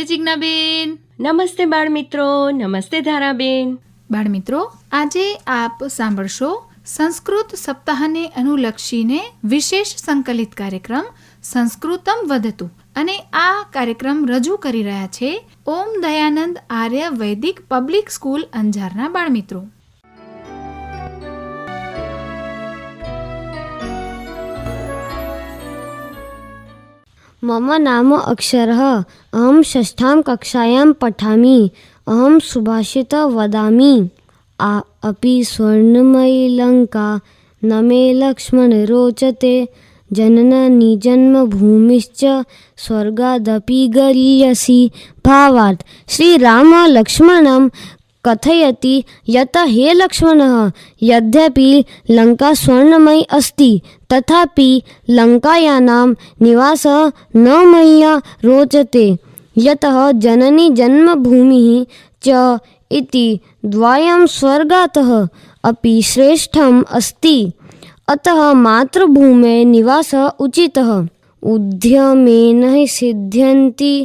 નમસ્તે જિજ્ઞાબેન. નમસ્તે જિજ્ઞાબેન નમસ્તે બાળમિત્રો નમસ્તે ધારાબેન. બાળમિત્રો આજે આપ સાંભળશો સંસ્કૃત સપ્તાહને અનુલક્ષીને વિશેષ સંકલિત કાર્યક્રમ સંસ્કૃતમ વધતુ અને આ કાર્યક્રમ રજૂ કરી રહ્યા છે ઓમ દયાનંદ આર્ય વૈદિક પબ્લિક સ્કૂલ અંજારના બાળમિત્રો. मम नाम अक्षरः अहं षष्ठां कक्षायां पठामि अहं सुभाषितं वदामि आ अपि स्वर्णमयी लङ्का न मे लक्ष्मण रोचते जननी जन्मभूमिश्च स्वर्गादपि गरीयसि भावात् श्रीरामलक्ष्मणं कथयति यत् हे लक्ष्मणः यद्यपि लङ्का स्वर्णमयी अस्ति तथापि लङ्कायानां निवासः न मह्यं रोचते। यतः जननी जन्मभूमिः च इति द्वयं स्वर्गातः अपि श्रेष्ठम् अस्ति। अतः मातृभूमेः निवासः उचितः। उद्यमेन हि सिद्ध्यन्ति,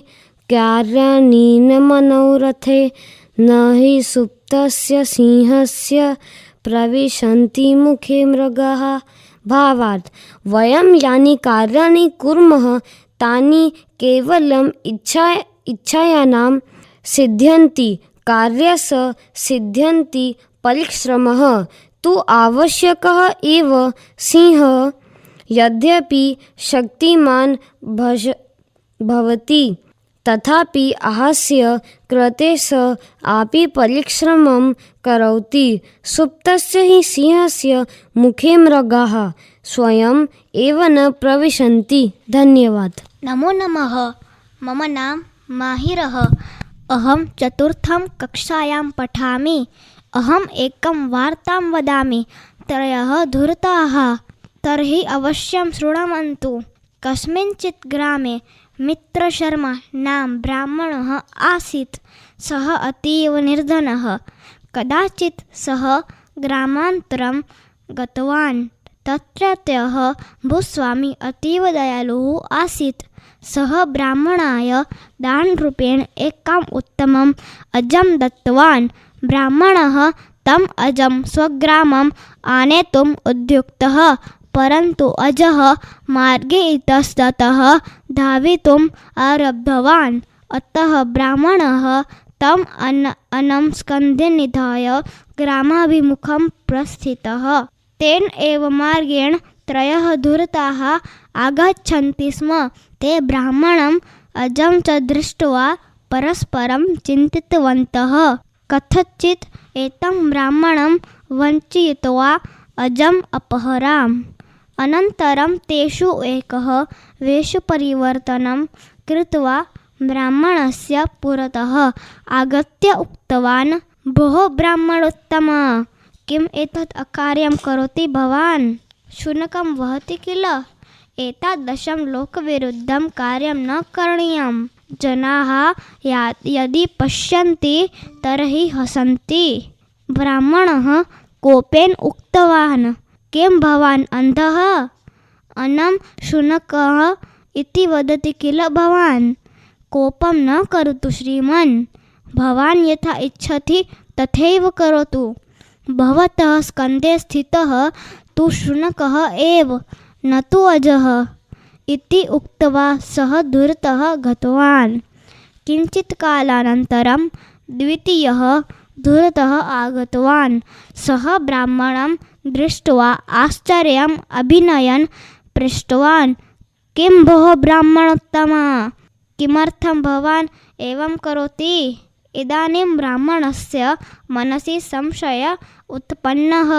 कार्याणि न मनोरथे, न हि सुप्तस्य सिंहस्य प्रविशन्ति मुखे मृगाः। ભાવાર્થ વયમ યાની કાર્યાની કુર્મઃ તાની કેવલમ ઈચ્છા ઈચ્છાયાનામ સિદ્ધ્યંતિ કાર્ય સ સિદ્ધ્યંતિ પરિશ્રમ તુ આવશ્યક એવ સિંહ યદ્યપિ શક્તિમાન ભજ ભવતી तथापि आहस्य कृते स अपि परिश्रमं करोति। सुप्तस्य हि सिंहस्य मुखे मृगाः स्वयम् एव न प्रविशन्ति। धन्यवाद। नमो नमः। मम नाम माहिरः। अहं चतुर्थं कक्षायां पठामि। अहम् एकं वार्तां वदामि। त्रयः धूर्ताः। तर्हि अवश्यं शृण्वन्तु। कस्मिंश्चित् ग्रामे मित्रशर्मा नाम ब्राह्मणः आसीत् सः अतीव निर्धनः। कदाचित् सः ग्रामान्तरं गतवान् तत्रत्यः भूस्वामी अतीव दयालुः आसीत्। सः ब्राह्मणाय दानरूपेण एकम् उत्तमम् अजं दत्तवान्। ब्राह्मणः तम् अजं स्वग्रामम् आनेतुम् उद्युक्तः। परन्तु अजः मार्गे इतस्ततः धावितुम् आरब्धवान् अतः ब्राह्मणः तम् अन अनं स्कन्धे निधाय ग्रामाभिमुखं प्रस्थितः तेन एव मार्गेण त्रयः धूर्ताः आगच्छन्ति स्म ते ब्राह्मणम् अजं च दृष्ट्वा परस्परं चिन्तितवन्तः कथञ्चित् एतं ब्राह्मणं वञ्चयित्वा अजम् अपहराम् अनन्तरं तेषु एकः वेषपरिवर्तनं कृत्वा ब्राह्मणस्य पुरतः आगत्य उक्तवान् भोः ब्राह्मणोत्तम किम् एतत् अकार्यं करोति भवान् शुनकं वहति किल एतादृशं लोकविरुद्धं कार्यं न करणीयं जनाः या यदि पश्यन्ति तर्हि हसन्ति ब्राह्मणः कोपेन उक्तवान् किं भवान् अन्धः अनं शुनकः इति वदति किल भवान् कोपं न करोतु श्रीमन् भवान् यथा इच्छति तथैव करोतु भवतः स्कन्धे स्थितः तु शुनकः एव न तु अजः इति उक्त्वा सः दूरतः गतवान् किञ्चित् कालानन्तरं द्वितीयः दूरतः आगतवान् सः ब्राह्मणं दृष्ट्वा आश्चर्यम् अभिनयन् पृष्टवान् किं भोः ब्राह्मणोत्तम किमर्थं भवान् एवं करोति इदानीं ब्राह्मणस्य मनसि संशय उत्पन्नः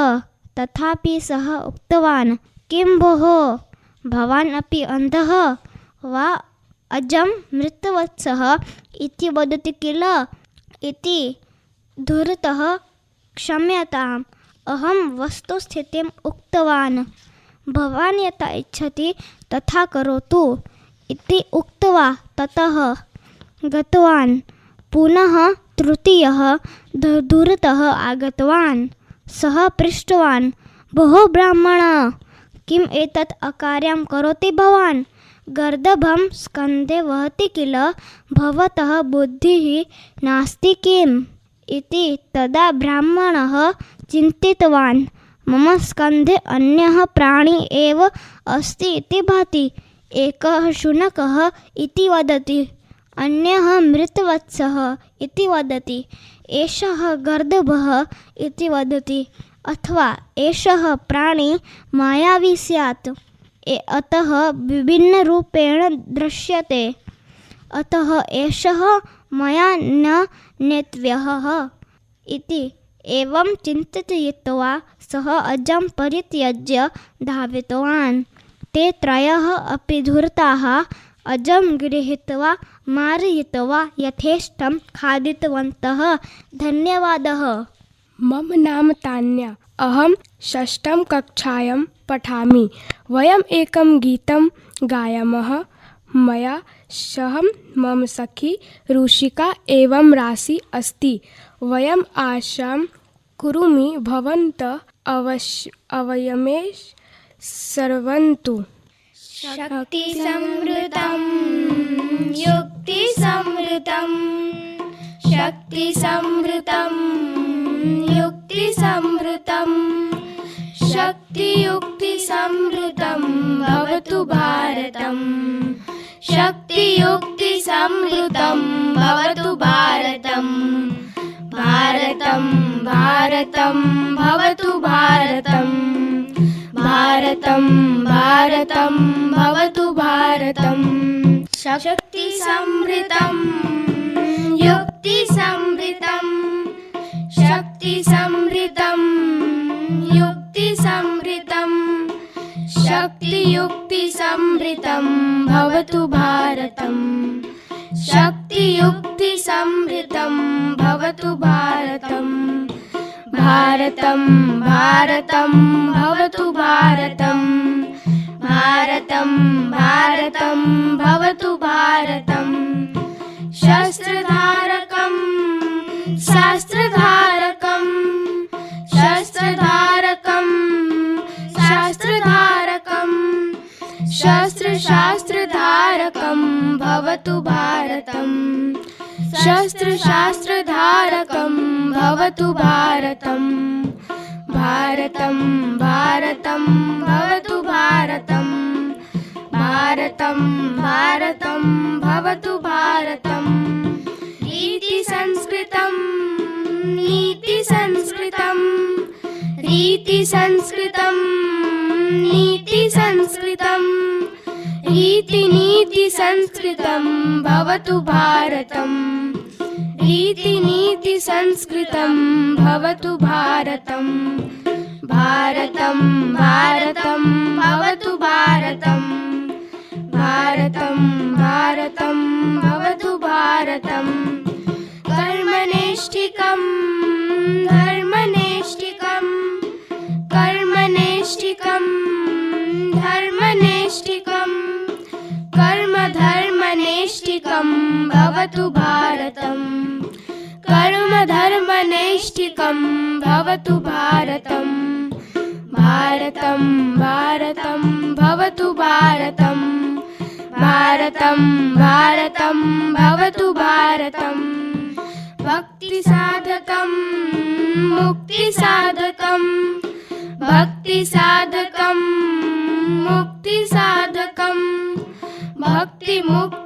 तथापि सः उक्तवान् किं भोः भवान् अपि अन्धः वा अजं मृतवत्सः इति वदति किल इति धूर्तः क्षम्यताम् अहं वस्तुस्थितिम् उक्तवान्। भवान् यथा इच्छति तथा करोतु। इति उक्त्वा ततः गतवान्। पुनः तृतीयः दूरतः आगतवान्। सः पृष्टवान् भोः ब्राह्मण किम् एतत् अकार्यं करोति भवान्? गर्दभं स्कन्धे वहति किल? भवतः बुद्धिः नास्ति किम्? इति तदा ब्राह्मणः चिन्तितवान् मम स्कन्धे अन्यः प्राणी एव अस्ति इति भाति एकः शुनकः इति वदति अन्यः मृतवत्सः इति वदति एषः गर्दभः इति वदति अथवा एषः प्राणी मायावी स्यात् ए- अतः विभिन्नरूपेण दृश्यते अतः एषः मया न नेतव्यः इति एवं चिन्तयित्वा सः अजं परित्यज्य धावितवान् ते त्रयः अपि धूर्ताः अजं गृहीत्वा मारयित्वा यथेष्टं खादितवन्तः धन्यवादः मम नाम तान्या अहं षष्ठं कक्षायां पठामि वयम् एकं गीतं गायामः मया सह मम सखी रुषिका एवं राशि अस्ति। वयम् आशां कुरुमि भवन्तः अवश्य अवयमेष सर्वन्तु। शक्तिसंवृतं युक्तिसंवृतं शक्तियुक्तिसंवृतं भवतु भारतम् शक्तियुक्तिसंवृतं भवतु भारतम्। भारतं भारतं भवतु भारतम्। भारतं भारतं भवतु भारतम्। शक्तिसंवृतं युक्तिसंवृतं शक्तिसंवृतं युक्तिसंवृतं शक्तियुक्तिसंवृतं भवतु भारतम्। भारतं भवतु भारतम्। भारतं भारतं भवतु भारतम्। शस्त्रधारकं शास्त्रधारकं शस्त्रधारकं शस्त्रशास्त्रधारकं भवतु भारतम्। शस्त्रशास्त्रधारकं भवतु भारतम्। भारतं भारतं भवतु भारतम्। भारतं भारतं भवतु भारतम्। नीतिसंस्कृतं रीतिसंस्कृतं नीतिसंस्कृतं रीतिनीतिसंस्कृतं भवतु भारतम्। रीतिनीतिसंस्कृतं भवतु भारतम्। भारतं भारतं भवतु भारतम्। भारतं भारतं भवतु भारतम्। कर्मनेष्ठिकं धर्मनेष्ठिकं भवतु भारतम्। कर्मधर्मनेष्ठिकं भवतु भारतम्। भारतं भारतं भवतु भारतम्। भारतं भारतं भवतु भारतम्। भक्तिसाधकं मुक्तिसाधकं भक्तिसाधकं मुक्तिसाधकं भक्तिमुक्तिसाधकं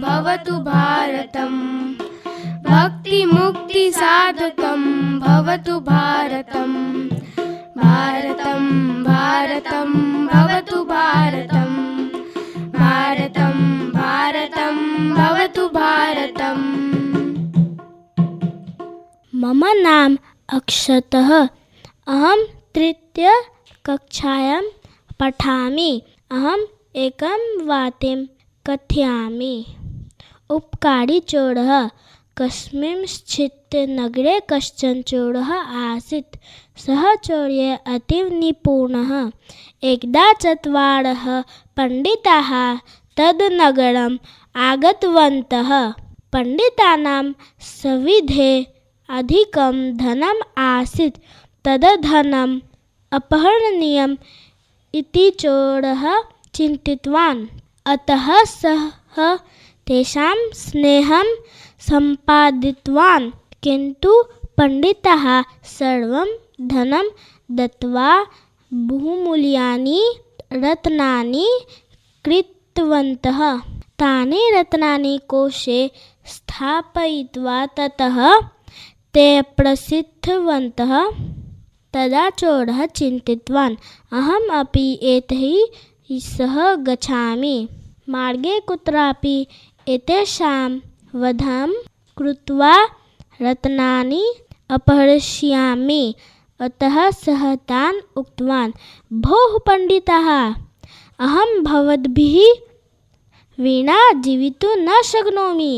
भवतु भारतम्। भक्तिमुक्तिसाधकं भवतु भारतम्। भारतं भारतं भवतु भारतम्। भारतं भारतं भवतु भारतम्। मम नाम अक्षतः। अहं तृतीयकक्षायां पठामि। अहम् एकं वार्तां कथयामि उपकारी चोरः कस्मिंश्चित् नगरे कश्चन चोरः आसीत् सः चौर्ये अतीव निपुणः एकदा चत्वारः पण्डिताः तद् नगरम् आगतवन्तः पण्डितानां सविधे अधिकं धनम् आसीत् तद् धनम् अपहरणीयम् इति चोरः चिन्तितवान् अतः सः तेषां स्नेहं सम्पादितवान् किन्तु पण्डिताः सर्वं धनं दत्त्वा बहुमूल्यानि रत्नानि कृतवन्तः तानि रत्नानि कोशे स्थापयित्वा ततः ते प्रसिद्धवन्तः तदा चोरः चिन्तितवान् अहम् अपि एतैः सह गच्छामि मार्गे कुत्रापि एतेषां वधं कृत्वा रत्नानि अपहरिष्यामि अतः सः तान् उक्तवान् भोः पण्डिताः अहं भवद्भिः विना जीवितुं न शक्नोमि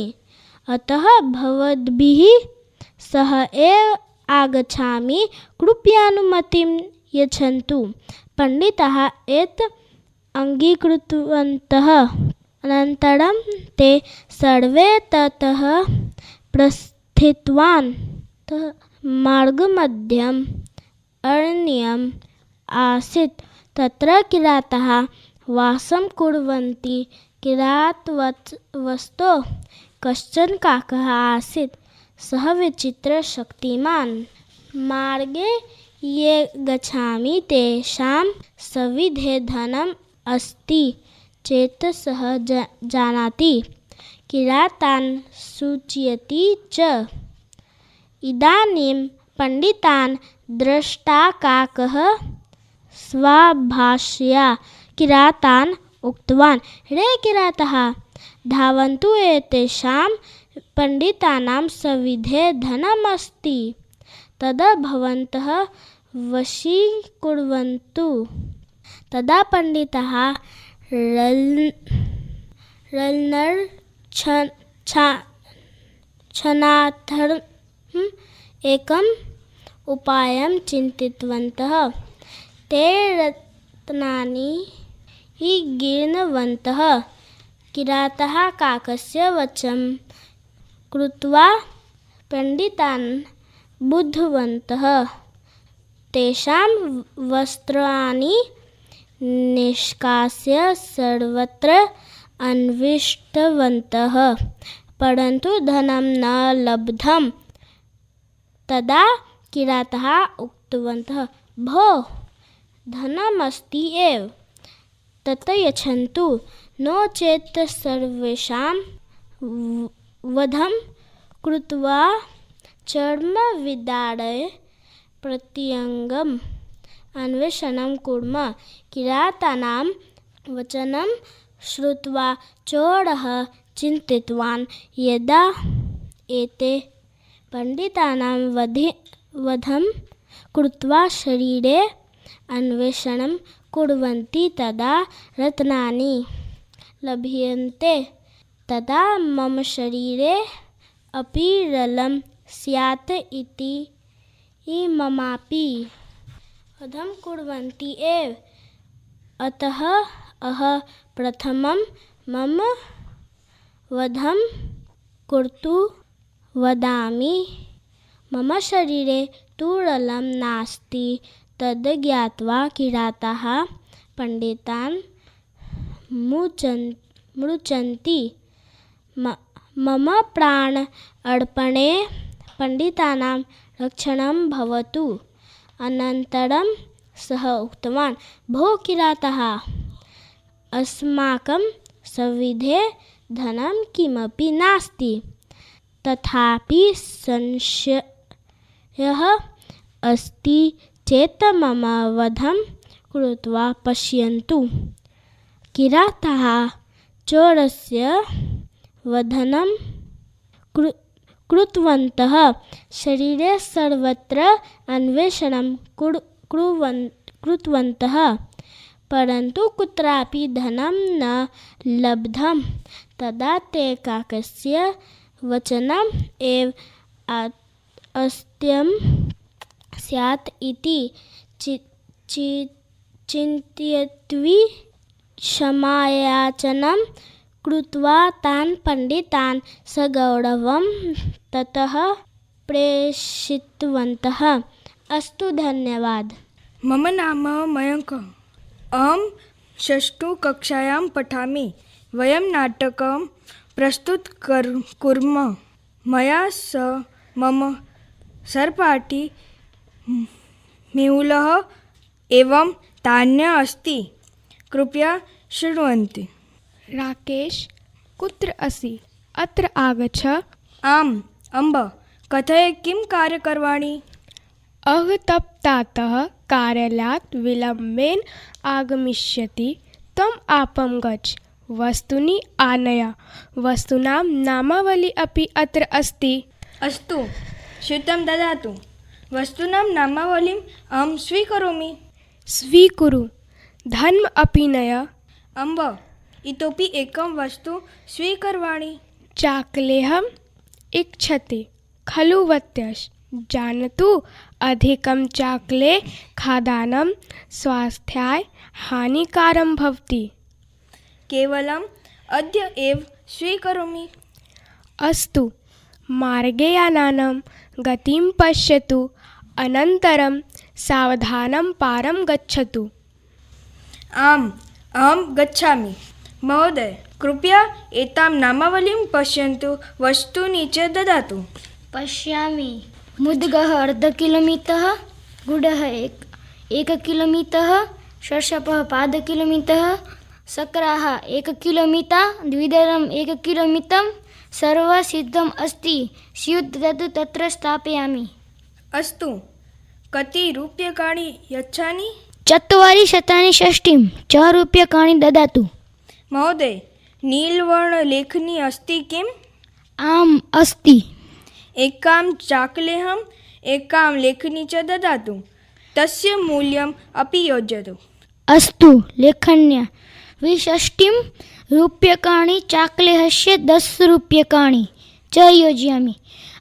अतः भवद्भिः सह एव आगच्छामि कृपयानुमतिं यच्छन्तु पण्डिताः एत् अङ्गीकृतवन्तः अनन्तरं ते सर्वे ततः प्रस्थितवान् तः मार्गमध्यम् अरण्यम् आसीत् तत्र किराताः वासं कुर्वन्ति किरातवत् वस्तो कश्चन काकः आसीत् सः विचित्रशक्तिमान् मार्गे ये गच्छामि तेषां सविधे धनम् अस्ति चेत् सः ज जानाति किरातान् सूचयति च इदानीं पण्डितान् द्रष्टा काकः स्वभाषया किरातान् उक्तवान् रे किरातः धावन्तु एतेषां पण्डितानां सविधे धनमस्ति तदा भवन्तः वशीकुर्वन्तु तदा पण्डितः रल् रल्नर् छ छा क्षणार्थम् एकम् उपायं चिन्तितवन्तः। ते रत्नानि गीर्णवन्तः। किरातः काकस्य वचं कृत्वा पण्डितान् बुद्धवन्तः। तेषां वस्त्राणि નિષ્કાસ્ય સર્વત્ર અન્વિષ્ટવંતઃ પરંતુ ધનમ ન લબ્ધમ તદા કિરાતઃ ઉક્તવन्तः ભો ધનમસ્તિ એવ તત યચ્છન્તુ નો ચેત સર્વેષાં વધમ કૃત્વા ચર્મવિદાળે પ્રત્યંગમ अन्वेषणं कुर्मः किरातानां वचनं श्रुत्वा चोरः चिन्तितवान् यदा एते पण्डितानां वधि वधं कृत्वा शरीरे अन्वेषणं कुर्वन्ति तदा रत्नानि लभ्यन्ते तदा मम शरीरे अपि रलं स्यात् इति ममापि वधं कुर्वन्ति एव अतः अह प्रथमं मम वधं कर्तुं वदामि मम शरीरे तु रलं नास्ति तद् ज्ञात्वा किराताः पण्डितान् मुचन् मृचन्ति म- मम प्राण अर्पणे पण्डितानां रक्षणं भवतु अनन्तरं सः उक्तवान् भो किरातः अस्माकं सविधे धनं किमपि नास्ति तथापि संशयः अस्ति चेत् मम वधं कृत्वा पश्यन्तु किरातः चोरस्य वधनं कृ कृतवन्तः। शरीरे सर्वत्र अन्वेषणं कुर् परन्तु कुत्रापि धनं न लब्धं तदा ते काकस्य वचनम् एव अस्त्यं स्यात् इति चि चि चिन्तयित्वी क्षमायाचनं कृत्वा तान् पण्डितान् सगौरवं ततः प्रेषितवन्तः अस्तु धन्यवादः मम नाम मयङ्कः अहं षष्ठु कक्षायां पठामि वयं नाटकं प्रस्तुत कर् कुर्मः मया स मम सर्पाटी मेहुलः एवं तान्या अस्ति कृपया शृण्वन्ति રાકેશ કુત્ર અસી અત્ર આગચ્છ આમ અંબ કથયે કિમ કાર્ય કરવાની? અવતપ્તાતઃ કાર્યાલાત વિલંબેન આગમિષ્યતિ તમ આપમ ગચ્છ. વસ્તુની આનયા. વસ્તુનામ નામાવલી અપી અત્ર અસ્તિ. અસ્તુ શ્રુતમ દદાતુ વસ્તુનામ નામાવલીમ અહમ સ્વીકરોમી? સ્વીકુરુ. ધર્મ અપી નય. અંબ इतोपि एकं वस्तु स्वीकर्वाणि चाकलेहम् इच्छति खलु वत्यस् जानतु अधिकं चाकले खादानं स्वास्थ्याय हानिकारं भवति केवलम् अद्य एव स्वीकरोमि अस्तु मार्गे यानानां गतिं पश्यतु अनन्तरं सावधानं पारं गच्छतु आम् अहं गच्छामि महोदय कृपया एतां नामावलीं पश्यन्तु वस्तूनि च ददातु पश्यामि मुद्गः अर्धकिलोमीतः गुडः एक एककिलोमीतः शर्षपः पादकिलोमीतः शर्कराः एककिलोमीता द्विदलम् एककिलोमितं सर्वसिद्धम् अस्ति स्यूत् तत् तत्र स्थापयामि अस्तु कति रूप्यकाणि यच्छामि चत्वारि शतानि षष्टिं च रूप्यकाणि ददातु મહોદય નીલવર્ણ લેખની અસ્થિ કેમ? આમ અસ્થિ. એકામ ચાકલેહમ એકામ લેખની ચ દદાતુ તસ્ય મૂલ્યમ અપી યોજ્યતુ. અસ્તુ લેખન્ય. વિષષ્ટિમ રૂપ્યકાણી ચાકલેહસ્ય દસ રૂપ્યકાણી. ચ યોજયામી.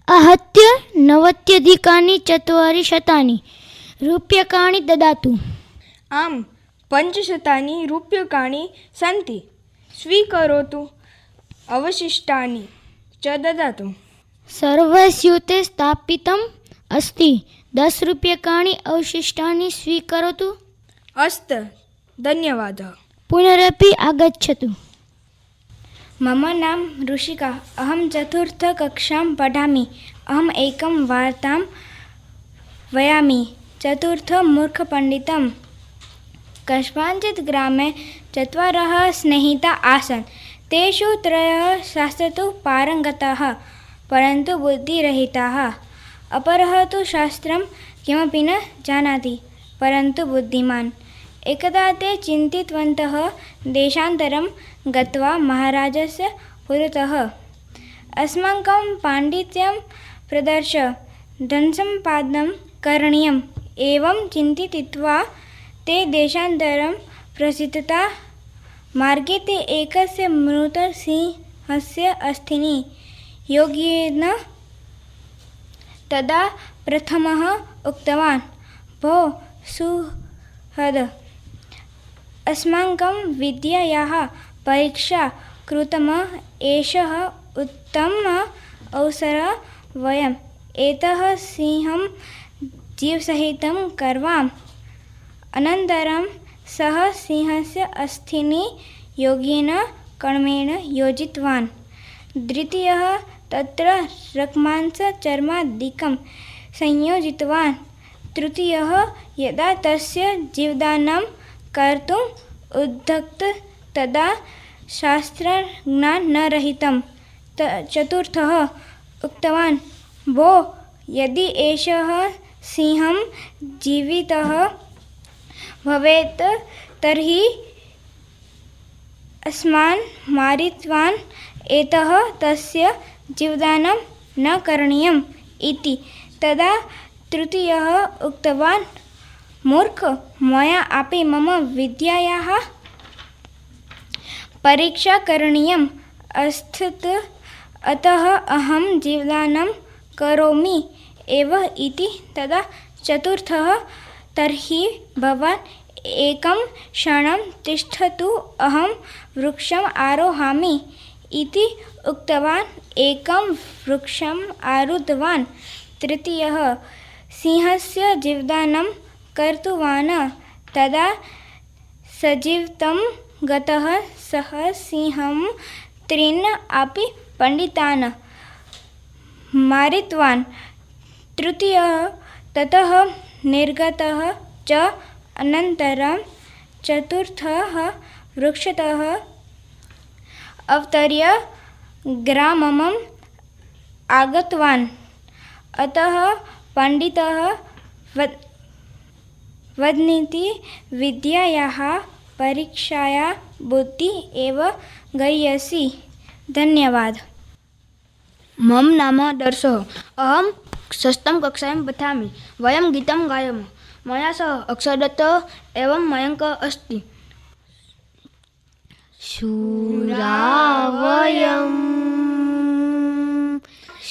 અહત્ય નવત્યધિકાની ચત્વારી શતાની. રૂપ્યકાણી દદાતુ આમ પંચશતાની રૂપ્યકાણી શાંતિ સ્વીકરોતુ અવશિષ્ટાની. ચ દદાતુ સર્વસ્યુતે સ્થાપિતમ અસ્તિ. દસ રૂપ્યકાણી અવશિષ્ટાની સ્વીકરોતુ અસ્ત. ધન્યવાદ. પુનરપી આગચ્છતુ. મમ નામ ઋષિકા. અહમ ચતુર્થકક્ષાં પઠામિ. અહમ એકમ વાર્તામ વયામિ. ચતુર્થ મૂર્ખપંડિતમ કસ્માંચિત ગ્રામે चत्वारः स्नेहिता आसन् तेषु त्रयः शास्त्रतु पारङ्गताः परन्तु बुद्धिरहिताः अपरः तु शास्त्रं किमपि न जानाति परन्तु बुद्धिमान् एकदा ते चिन्तितवन्तः देशान्तरं गत्वा महाराजस्य पुरतः अस्माकं पाण्डित्यं प्रदर्श धनसम्पादनं करणीयम् एवं चिन्तित्वा ते देशान्तरं प्रसिद्धता मार्गे ते एकस्य मृतसिंहस्य अस्थिनि योगेन तदा प्रथमः उक्तवान् भो सुहद अस्माकं विद्यायाः परीक्षा कृतम एषः उत्तमः अवसरः वयम् एतः सिंहं जीवसहितं करवाम् अनन्तरं સહ સિંહસ્ય અસ્થિની યોગેન કર્મેણ યોજિતવાન દ્વિતીય તત્ર રક્માંસ ચર્માદિકમ સંયોજિતવાન તૃતીય યદા તસ્ય જીવદાનમ કર્તુમ ઉદ્ધક્ત તદા શાસ્ત્ર જ્ઞાન ન રહિતમ ચતુર્થ ઉક્તવાન ભો યદિ એષ સિંહમ જીવિતઃ भवेत् तर्हि अस्मान् मारितवान् एतः तस्य जीवदानं न करणीयम् इति तदा तृतीयः उक्तवान् मूर्ख मया अपि मम विद्यायाः परीक्षा करणीयम् अस्थित् अतः अहं जीवदानं करोमि एव इति तदा चतुर्थः તર્હિ ભવાન એકમ ક્ષણમ તિષ્ઠતુ અહમ વૃક્ષમ આરોહામી ઇતિ ઉક્તવાન એકમ વૃક્ષમ આરુદવાન તૃતીય સિંહસ્ય જીવદાનમ કર્તુવાન તદા સજીવતમ ગત સહ સિંહમ ત્રીન આપી પંડિતાન મારિતવાન તૃતીય તત निर्गतः च अनन्तरं चतुर्थः वृक्षतः अवतर्य ग्रामम् आगतवान् अतः पण्डितः वद वदन्ति विद्यायाः परीक्षाया बुद्धिः एव गरीयसी धन्यवाद मम नाम दर्शः अहं षष्ठं कक्षायां पठामि वयं गीतं गायामः मया सह अक्षरदत्तः एवं मयङ्कः अस्ति शूरावयं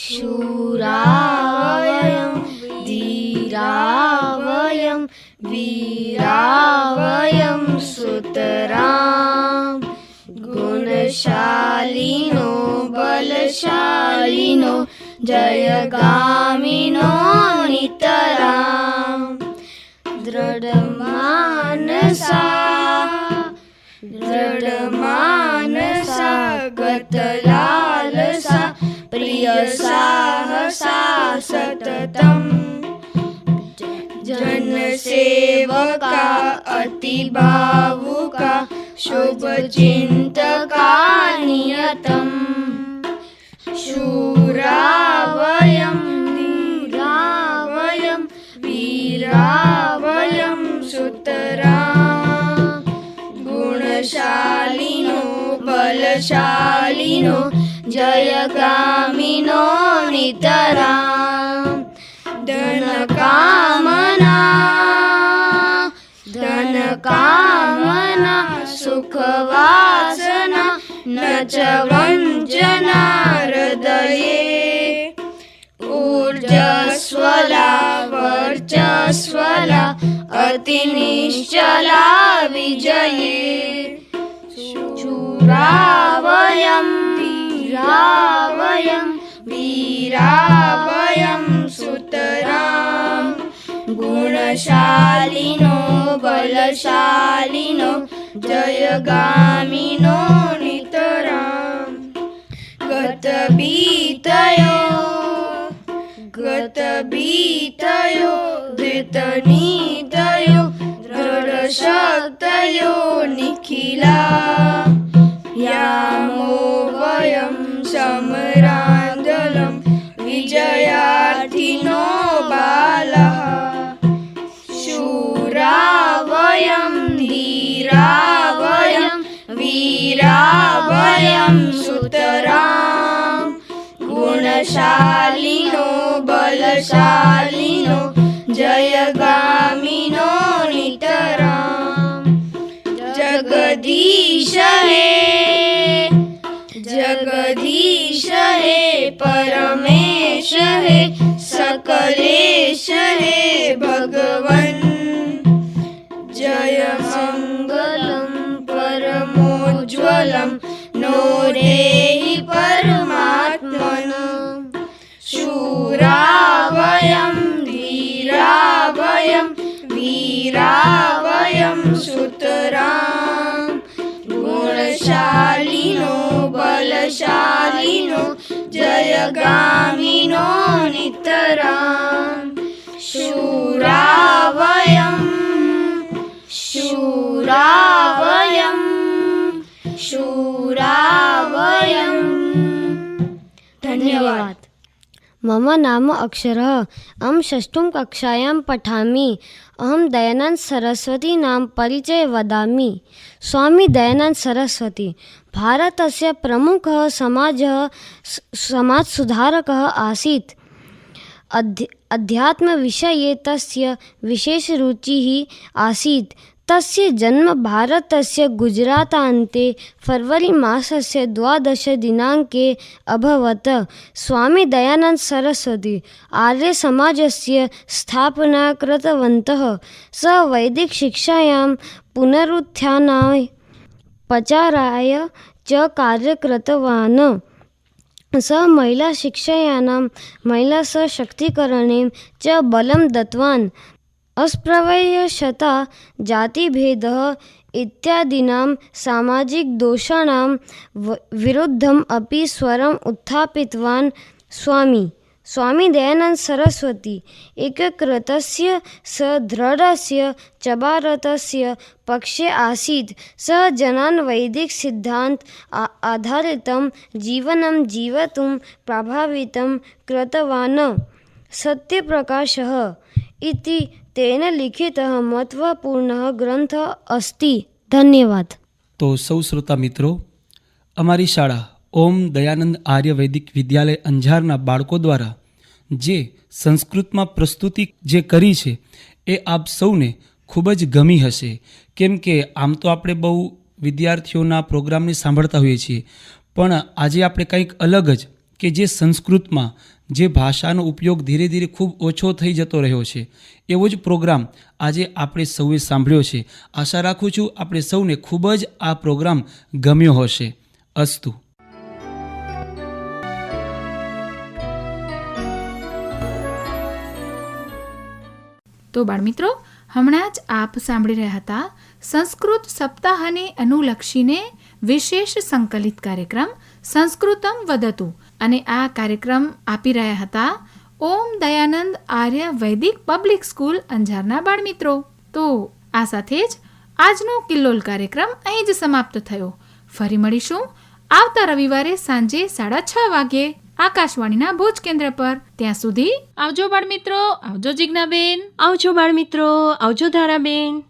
शूरावयं धीरावयं वीरावयं सुतरां गुणशालिनो बलशालिनो जयगामिनो नितरां। दृढमानसा दृढमानसा गतलालसा प्रियसाहसा सततम्। जनसेवका अतिभावुका शुभचिन्तका नियतम्। ूरा वयं दीदा वयं वीरा वयं सुतरा। गुणशालिनो बलशालिनो जयकामिनो नितरा। धनकामना धनकामना सुखवा च वञ्चना ऊर्जस्वला वर्चस्वला अतिनिश्चला विजये। शूरावयं वीरावयं वीरावयं सुतरां। गुणशालिनो बलशालिनो जयगामिनो गतभीतयो गतभीतयो धृतनीतयो दृढशक्तयो निखिला यामो वयं समरान्दलं विजयार्थिनो बालः शूरावयं धीरावयं वीरावयं सुतरां गुणशालिनो बलशालिनो जयगामिनो नितरां जगदीश हे जगदीश हे परमेश हे सकलेश हे भगवन् जय मङ्गलं परमोज्ज्वलं नो वीरावयं सुतरां। गुणशालिनो बलशालिनो जयगामिनो नितरां। शूरावयं शूरावयं शूरावयं। धन्यवाद। मम नाम अक्षरः अहं षष्ठं कक्षायां पठामि अहं दयानन्द सरस्वती नाम परिचय वदामि स्वामी दयानन्द सरस्वती भारतस्य प्रमुखः समाजः स- समाजसुधारकः आसीत् अध्य अध्यात्मविषये तस्य विशेषरुचिः आसीत् तस्य जन्म भारतस्य गुजरातान्ते फर्वरि मासस्य द्वादशदिनाङ्के अभवत् स्वामी दयानन्द सरस्वती आर्यसमाजस्य स्थापना कृतवन्तः सः वैदिकशिक्षायां पुनरुत्थानाय प्रचाराय च कार्यं कृतवान् सः महिलाशिक्षायां महिलासशक्तीकरणे च बलं दत्तवान् अस्प्रवयशता जातिभेदः इत्यादीनां सामाजिकदोषाणां व- विरुद्धम् अपि स्वरम् उत्थापितवान् स्वामी स्वामी दयानन्द सरस्वती एककृतस्य सदृढस्य चबारतस्य पक्षे आसीत् सः जनान् वैदिकसिद्धान्त आ- आधारितं जीवनं जीवितुं प्रभावितं कृतवान् सत्यप्रकाशः इति તેન લિખિત મહત્વપૂર્ણ ગ્રંથ અસ્તિ. ધન્યવાદ. તો સૌ શ્રોતા મિત્રો, અમારી શાળા ઓમ દયાનંદ આર્ય વૈદિક વિદ્યાલય અંજારના બાળકો દ્વારા જે સંસ્કૃતમાં પ્રસ્તુતિ જે કરી છે, એ આપ સૌને ખૂબ જ ગમી હશે. કેમ કે આમ તો આપણે બહુ વિદ્યાર્થીઓના પ્રોગ્રામને સાંભળતા હોઈએ છીએ. પણ આજે આપણે કંઈક અલગ જ કે જે સંસ્કૃતમાં જે ભાષાનો ઉપયોગ ધીરે ધીરે ખૂબ ઓછો થઈ જતો રહ્યો છે. એવો જ પ્રોગ્રામ આજે આપણે સૌએ સાંભળ્યો છે. આશા રાખું છું આપણે સૌને ખૂબ જ આ પ્રોગ્રામ ગમ્યો હશે. અસ્તુ. તો બાળમિત્રો, હમણાં જ આપ સાંભળી રહ્યા હતા સંસ્કૃત સપ્તાહને અનુલક્ષીને વિશેષ સંકલિત કાર્યક્રમ સંસ્કૃતમ વદતુ. અને આ કાર્યક્રમ આપી રહ્યા હતા. ઓમ દયાનંદ આર્ય વૈદિક પબ્લિક સ્કૂલ, અંજારના બાળમિત્રો. તો આ સાથે જ આજનો કિલ્લોલ કાર્યક્રમ અહીં જ સમાપ્ત થયો. ફરી મળીશું આવતા રવિવારે સાંજે સાડા છ વાગ્યે આકાશવાણીના ભુજ કેન્દ્ર પર. ત્યાં સુધી આવજો બાળમિત્રો, આવજો જિજ્ઞાબેન. આવજો બાળમિત્રો, આવજો ધારાબેન.